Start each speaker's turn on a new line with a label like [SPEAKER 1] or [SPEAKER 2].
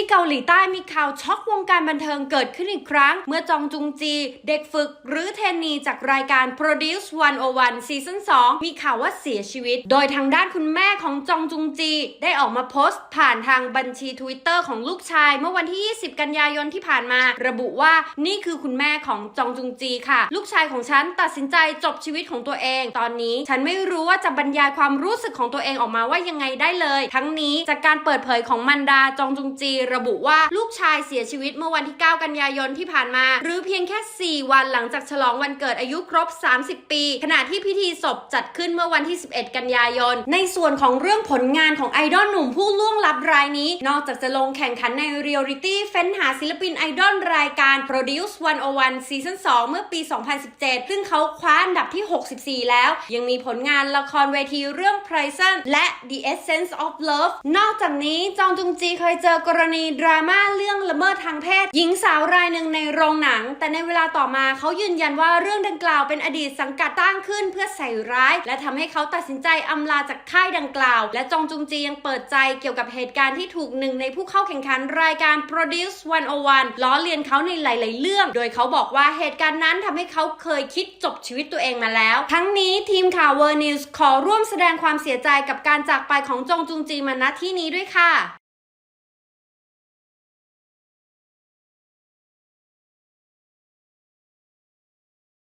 [SPEAKER 1] ที่เกาหลีใต้มีข่าวช็อกวงการบันเทิงเกิดขึ้นอีกครั้ง เมื่อจองจุงจี เด็กฝึกหรือเทนนีจากรายการ Produce 101ซีซั่น2มีข่าวว่าเสียชีวิต โดยทางด้านคุณแม่ของจองจุงจี ได้ออกมาโพสต์ ผ่านทางบัญชี Twitter ของลูกชาย เมื่อวันที่ 20 กันยายนที่ผ่านมา ระบุว่านี่คือคุณแม่ของจองจุงจีค่ะ ลูกชายของฉันตัดสินใจจบชีวิตของตัวเอง ตอนนี้ฉันไม่รู้ว่าจะบรรยายความรู้สึกของตัวเองออกมาว่ายังไงได้เลย ทั้งนี้จากการเปิดเผยของมันดาจองจุงจีระบุว่าลูกชายเสียชีวิตเมื่อวันที่ 9 กันยายนที่ผ่านมา หรือเพียงแค่ 4 วันหลังจากฉลองวันเกิดอายุครบ 30 ปี ขณะที่พิธีศพจัดขึ้นเมื่อวันที่ 11 กันยายน ในส่วนของเรื่องผลงานของไอดอลหนุ่มผู้ล่วงลับรายนี้ นอกจากจะลงแข่งขันในเรียลลิตี้เฟ้นหาศิลปินไอดอลรายการ Produce 101ซีซั่น2เมื่อปี 2017 ซึ่งเขาคว้าอันดับที่ 64 แล้ว ยังมีผลงานละครเวทีเรื่อง Prison และ The Essence of Love นอกจากนี้จองจุงจีเคยเจอกรณีดราม่าเรื่องละเมิดทางเพศ หญิงสาวรายหนึ่งในโรงหนัง แต่ในเวลาต่อมาเขายืนยันว่าเรื่องดังกล่าวเป็นอดีตสังกัดตั้งขึ้นเพื่อใส่ร้าย และทำให้เขาตัดสินใจอำลาจากค่ายดังกล่าว และจองจุงจียังเปิดใจเกี่ยวกับเหตุการณ์ที่ถูกหนึ่งในผู้เข้าแข่งขันรายการ Produce 101 ล้อเลียนเขาในหลาย ๆ เรื่อง โดยเขาบอกว่าเหตุการณ์นั้นทำให้เขาเคยคิดจบชีวิตตัวเองมาแล้ว ทั้งนี้ทีมข่าวเวอร์นิวส์ขอร่วมแสดงความเสียใจกับการจากไปของจงจุงจีมาณที่นี้ด้วยค่ะ